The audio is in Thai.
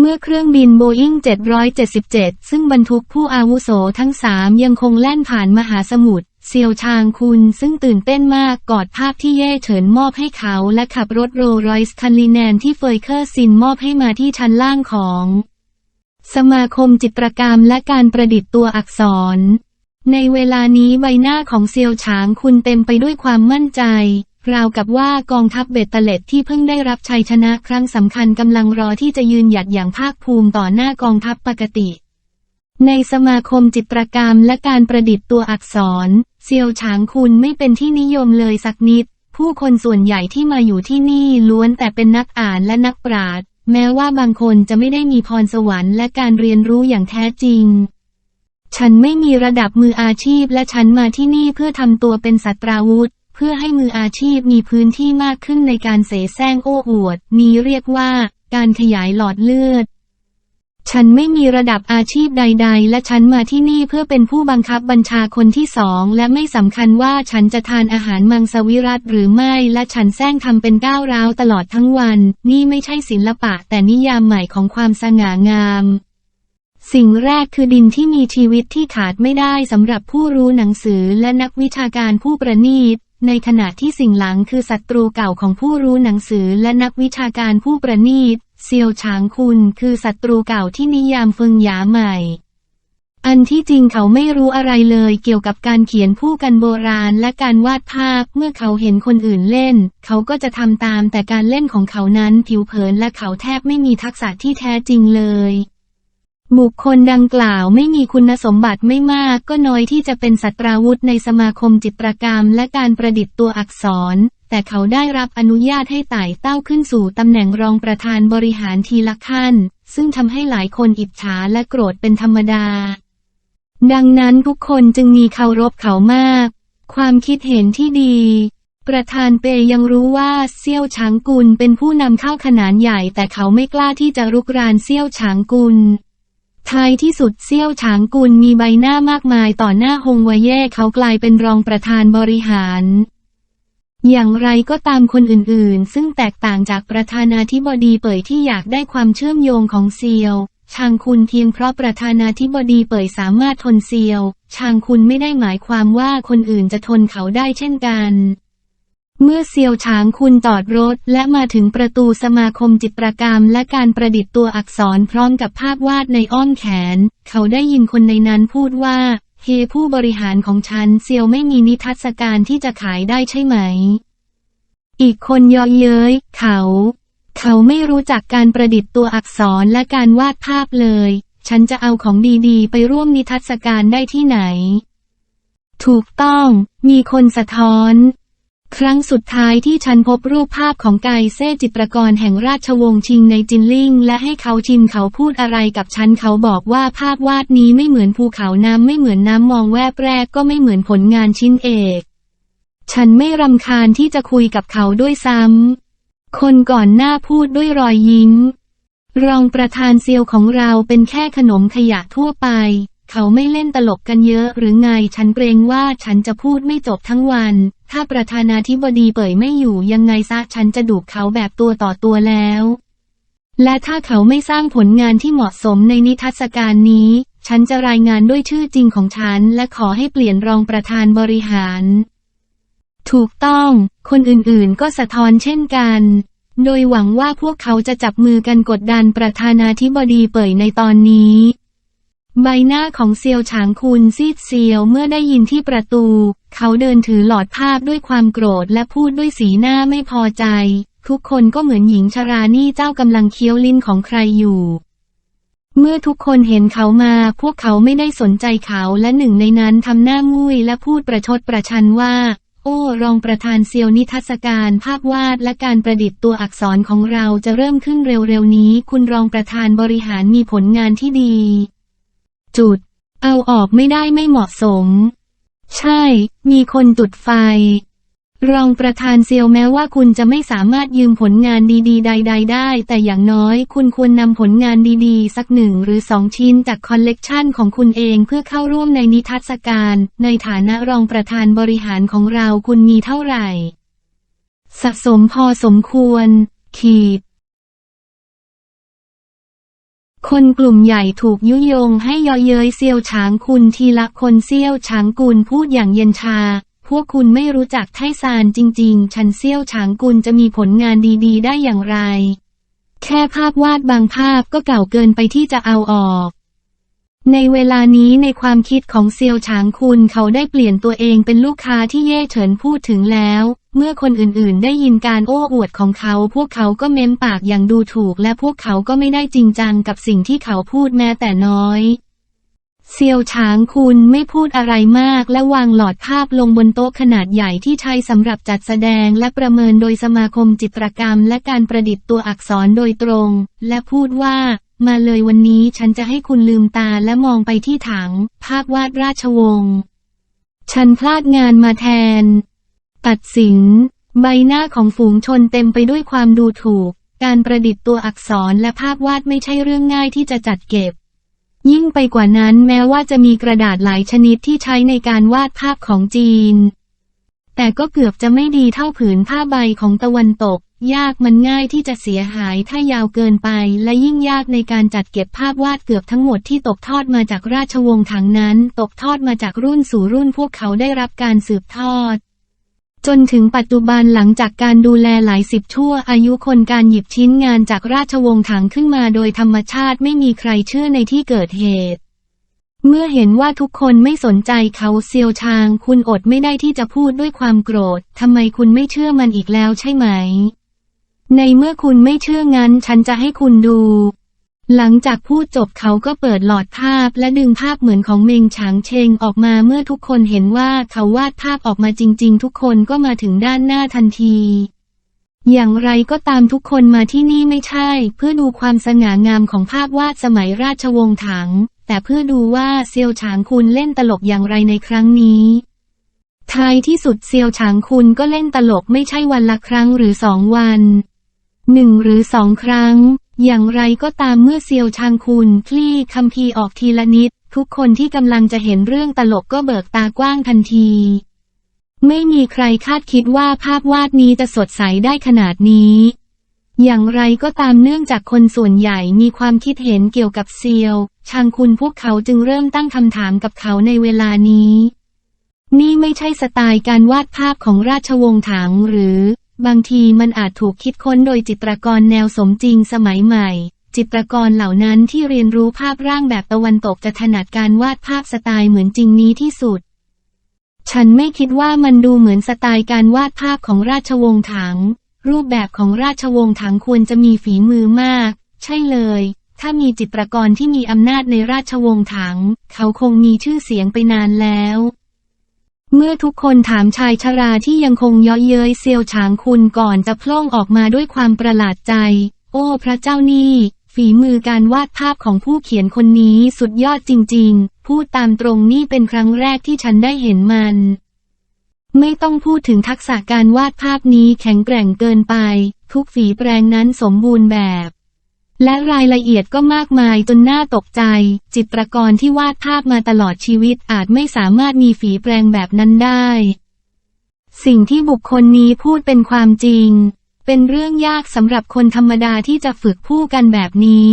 เมื่อเครื่องบินโบอิ้ง777 ซึ่งบรรทุกผู้อาวุโสทั้งสามยังคงแล่นผ่านมหาสมุทรเซียวชางคุณซึ่งตื่นเต้นมากกอดภาพที่เย่เฉินมอบให้เขาและขับรถโรลรอยส์คันลีแนนที่เฟยเคอร์ซินมอบให้มาที่ชั้นล่างของ สมาคมจิตรกรรมและการประดิษฐ์ตัวอักษร ในเวลานี้ใบหน้าของเซียวฉางคุณเต็มไปด้วยความมั่นใจ ราวกับว่ากองทัพเบตเตเล็ดที่เพิ่งได้รับชัยชนะครั้งสำคัญกำลังรอที่จะยืนหยัดอย่างภาคภูมิต่อหน้ากองทัพปกติ ในสมาคมจิตรกรรมและการประดิษฐ์ตัวอักษร เซียวฉางคุณไม่เป็นที่นิยมเลยสักนิด ผู้คนส่วนใหญ่ที่มาอยู่ที่นี่ล้วนแต่เป็นนักอ่านและนักปราชญ์แม้ว่าบางคนจะไม่ได้มีพรสวรรค์และการเรียนรู้อย่างแท้จริงฉันไม่มีระดับมืออาชีพและฉันมาที่นี่เพื่อทำตัวเป็นสัตราวุธ พื่อให้มืออาชีพมีพื้นที่มากขึ้นในการเสแสร้งโอ้อวด นี้เรียกว่า การขยายหลอดเลือด ฉันไม่มีระดับอาชีพใด ๆ และฉันมาที่นี่เพื่อเป็นผู้บังคับบัญชาคนที่สองและไม่สำคัญว่าฉันจะทานอาหารมังสวิรัตหรือไม่และฉันแซงทำเป็นก้าวร้าวตลอดทั้งวัน นี่ไม่ใช่ศิลปะ แต่นิยามใหม่ของความสง่างามสิ่งแรกคือดินที่มีชีวิตที่ขาดไม่ได้สำหรับผู้รู้หนังสือและนักวิชาการผู้ประณีต ในขณะที่สิ่งหลังคือศัตรูเก่าของผู้รู้หนังสือและนักวิชาการผู้ประณีตเซียวฉางคุณคือศัตรูเก่าที่นิยามเฟิงหยาใหม่ อันที่จริงเขาไม่รู้อะไรเลยเกี่ยวกับการเขียนผู้กันโบราณและการวาดภาพเมื่อเขาเห็นคนอื่นเล่น เขาก็จะทำตามแต่การเล่นของเขานั้นผิวเผินและเขาแทบไม่มีทักษะที่แท้จริงเลย บุคคลดังกล่าวไม่มีคุณสมบัติไม่มากก็น้อยที่จะเป็นสัตราวุธในสมาคมจิตรกรรมและการประดิษฐ์ตัวอักษร แต่เขาได้รับอนุญาตให้ไต่เต้าขึ้นสู่ตำแหน่งรองประธานบริหารทีละขั้น ซึ่งทำให้หลายคนอิจฉาและโกรธเป็นธรรมดา ดังนั้นทุกคนจึงมีเคารพเขามาก ความคิดเห็นที่ดีประธานเปยยังรู้ว่าเซี่ยวฉางกุลเป็นผู้นำเข้าขนานใหญ่แต่เขาไม่กล้าที่จะรุกรานเซี่ยวฉางกุล ท้ายที่สุดเซี่ยวฉางกุลมีใบหน้ามากมายต่อหน้าฮงวเย่เขากลายเป็นรองประธานบริหาร อย่างไรก็ตามคนอื่นๆ ซึ่งแตกต่างจากประธานาธิบดีเป่ยที่อยากได้ความเชื่อมโยงของเซียวชางคุณเพียงเพราะประธานาธิบดีเป่ยสามารถทนเซียวชางคุณไม่ได้หมายความว่าคนอื่นจะทนเขาได้เช่นกัน เมื่อเซียวฉางคุณจอดรถ และมาถึงประตูสมาคมจิตรกรรม และการประดิษฐ์ตัวอักษรพร้อมกับภาพวาดในอ้อมแขน เขาได้ยินคนในนั้นพูดว่า เฮผู้บริหารของฉันเซียวไม่มีนิทรรศการที่จะขายได้ใช่ไหม อีกคนยาะเย้ย เขา เขาไม่รู้จักการประดิษฐ์ตัวอักษรและการวาดภาพเลย ฉันจะเอาของดีๆ ไปร่วมนิทรรศการได้ที่ไหน ถูกต้อง มีคนสะท้อน ครั้งสุดท้ายที่ฉันพบรูปภาพของไกเซ่จิตรกรแห่งราชวงศ์ชิงในจินลิงและให้เขาชิมเขาพูดอะไรกับฉันเขาบอกว่าภาพวาดนี้ไม่เหมือนภูเขาน้ำไม่เหมือนน้ำมองแวบแรกก็ไม่เหมือนผลงานชิ้นเอก ฉันไม่รำคาญที่จะคุยกับเขาด้วยซ้ำ คนก่อนหน้าพูดด้วยรอยยิ้ม รองประธานเซียวของเราเป็นแค่ขนมขยะทั่วไป เขาไม่เล่นตลกกันเยอะหรือไงฉันเกรงว่าฉันจะพูดไม่จบทั้งวัน ถ้าประธานาธิบดีเป่ยไม่อยู่ยังไงซะฉันจะดูเขาแบบตัวต่อตัวแล้ว และถ้าเขาไม่สร้างผลงานที่เหมาะสมในนิทรรศการนี้ ฉันจะรายงานด้วยชื่อจริงของฉัน และขอให้เปลี่ยนรองประธานบริหาร ถูกต้อง คนอื่นๆก็สะท้อนเช่นกัน โดยหวังว่าพวกเขาจะจับมือกันกดดันประธานาธิบดีเป่ยในตอนนี้ ใบหน้าของเซียวฉางคุณซีดเซียวเมื่อได้ยินที่ประตู เขาเดินถือหลอดภาพด้วยความโกรธและพูดด้วยสีหน้าไม่พอใจ ทุกคนก็เหมือนหญิงชรานี่เจ้ากำลังเคี้ยวลิ้นของใครอยู่ เมื่อทุกคนเห็นเขามาพวกเขาไม่ได้สนใจเขาและหนึ่งในนั้นทำหน้างุยและพูดประชดประชันว่า โอ้ รองประธานเซียวนิทรรศการภาพวาดและการประดิษฐ์ตัวอักษรของเราจะเริ่มขึ้นเร็วๆนี้ คุณรองประธานบริหารมีผลงานที่ดี จุด เอาออกไม่ได้ไม่เหมาะสม ใช่ มีคนจุดไฟ รองประธานเซียวแม้ว่าคุณจะไม่สามารถยืมผลงานดีๆ ใด ๆ ได้ แต่อย่างน้อยคุณควรนำผลงานดีๆ สักหนึ่งหรือสองชิ้นจากคอลเลกชันของคุณเองเพื่อเข้าร่วมในนิทรรศการ ในฐานะรองประธานบริหารของเราคุณมีเท่าไหร่ สะสมพอสมควร ขีด คนกลุ่มใหญ่ถูกยุยงให้เยอเย้ยเซียวฉางคุณทีละคนเซียวฉางกุลพูดอย่างเย็นชา พวกคุณไม่รู้จักไทซานจริง ๆ ฉันเซียวฉางกุลจะมีผลงานดีๆ ได้อย่างไร แค่ภาพวาดบางภาพก็เก่าเกินไปที่จะเอาออก ในเวลานี้ในความคิดของเซียวฉางคุณเขาได้เปลี่ยนตัวเองเป็นลูกค้าที่เย่เฉินพูดถึงแล้ว เมื่อคนอื่นๆ ได้ยินการโอ้อวดของเขา พวกเขาก็เม้มปากอย่างดูถูก และพวกเขาก็ไม่ได้จริงจังกับสิ่งที่เขาพูดแม้แต่น้อย เซียวฉางคุณไม่พูดอะไรมากและวางหลอดภาพลงบนโต๊ะขนาดใหญ่ที่ใช้สำหรับจัดแสดงและประเมินโดยสมาคมจิตรกรรม และการประดิษฐ์ตัวอักษรโดยตรง และพูดว่า มาเลยวันนี้ฉันจะให้คุณลืมตาและมองไปที่ถัง ภาพวาดราชวงศ์ ฉันพลาดงานมาแทน ตัดสิน ใบหน้าของฝูงชนเต็มไปด้วยความดูถูก การประดิษฐ์ตัวอักษรและภาพวาดไม่ใช่เรื่องง่ายที่จะจัดเก็บ ยิ่งไปกว่านั้นแม้ว่าจะมีกระดาษหลายชนิดที่ใช้ในการวาดภาพของจีน แต่ก็เกือบจะไม่ดีเท่าผืนผ้าใบของตะวันตก ยากมันง่ายที่จะเสียหายถ้ายาวเกินไป และยิ่งยากในการจัดเก็บภาพวาดเกือบทั้งหมดที่ตกทอดมาจากราชวงศ์ถังนั้น ตกทอดมาจากรุ่นสู่รุ่นพวกเขาได้รับการสืบทอด จนถึงปัจจุบันหลังจากการดูแลหลายสิบชั่วอายุคนการหยิบชิ้นงานจากราชวงศ์ถังขึ้นมาโดยธรรมชาติไม่มีใครเชื่อในที่เกิดเหตุเมื่อเห็นว่าทุกคนไม่สนใจเขาเซียวชาง คุณอดไม่ได้ที่จะพูดด้วยความโกรธ ทำไมคุณไม่เชื่อมันอีกแล้วใช่ไหม ในเมื่อคุณไม่เชื่องั้นฉันจะให้คุณดู หลังจากพูดจบเขาก็เปิดหลอดภาพและดึงภาพเหมือนของเมงฉางเชงออกมาเมื่อทุกคนเห็นว่าเขาวาดภาพออกมาจริง ๆ ทุกคนก็มาถึงด้านหน้าทันที อย่างไรก็ตามทุกคนมาที่นี่ไม่ใช่ เพื่อดูความสง่างามของภาพวาดสมัยราชวงศ์ถัง แต่เพื่อดูว่าเซียวฉางคุณเล่นตลกอย่างไรในครั้งนี้ท้ายที่สุดเซียวฉางคุณก็เล่นตลกไม่ใช่วันละครั้งหรือสองวัน หนึ่งหรือสองครั้ง อย่างไรก็ตามเมื่อเซียวชางคุณคลี่คำพีออกทีละนิด ทุกคนที่กำลังจะเห็นเรื่องตลกก็เบิกตากว้างทันที ไม่มีใครคาดคิดว่าภาพวาดนี้จะสดใสได้ขนาดนี้ อย่างไรก็ตามเนื่องจากคนส่วนใหญ่มีความคิดเห็นเกี่ยวกับเซียว ชางคุณพวกเขาจึงเริ่มตั้งคำถามกับเขาในเวลานี้ นี่ไม่ใช่สไตล์การวาดภาพของราชวงศ์ถังหรือ บางทีมันอาจถูกคิดค้นโดยจิตรกรแนวสมจริงสมัยใหม่ จิตรกรเหล่านั้นที่เรียนรู้ภาพร่างแบบตะวันตกจะถนัดการวาดภาพสไตล์เหมือนจริงนี้ที่สุด ฉันไม่คิดว่ามันดูเหมือนสไตล์การวาดภาพของราชวงศ์ถัง รูปแบบของราชวงศ์ถังควรจะมีฝีมือมาก ใช่เลย ถ้ามีจิตรกรที่มีอำนาจในราชวงศ์ถัง เขาคงมีชื่อเสียงไปนานแล้ว เมื่อทุกคนถามชายชราที่ยังคงเยาะเย้ยเซียวฉางคุณก่อนจะพล่องออกมาด้วยความประหลาดใจ โอ้พระเจ้านี่ ฝีมือการวาดภาพของผู้เขียนคนนี้สุดยอดจริง ๆ พูดตามตรงนี่เป็นครั้งแรกที่ฉันได้เห็นมัน ไม่ต้องพูดถึงทักษะการวาดภาพนี้แข็งแกร่งเกินไป ทุกฝีแปรงนั้นสมบูรณ์แบบ และรายละเอียดก็มากมายจนน่าตกใจ จิตรกรที่วาดภาพมาตลอดชีวิตอาจไม่สามารถมีฝีแปรงแบบนั้นได้ สิ่งที่บุคคลนี้พูดเป็นความจริง เป็นเรื่องยากสำหรับคนธรรมดาที่จะฝึกพูดกันแบบนี้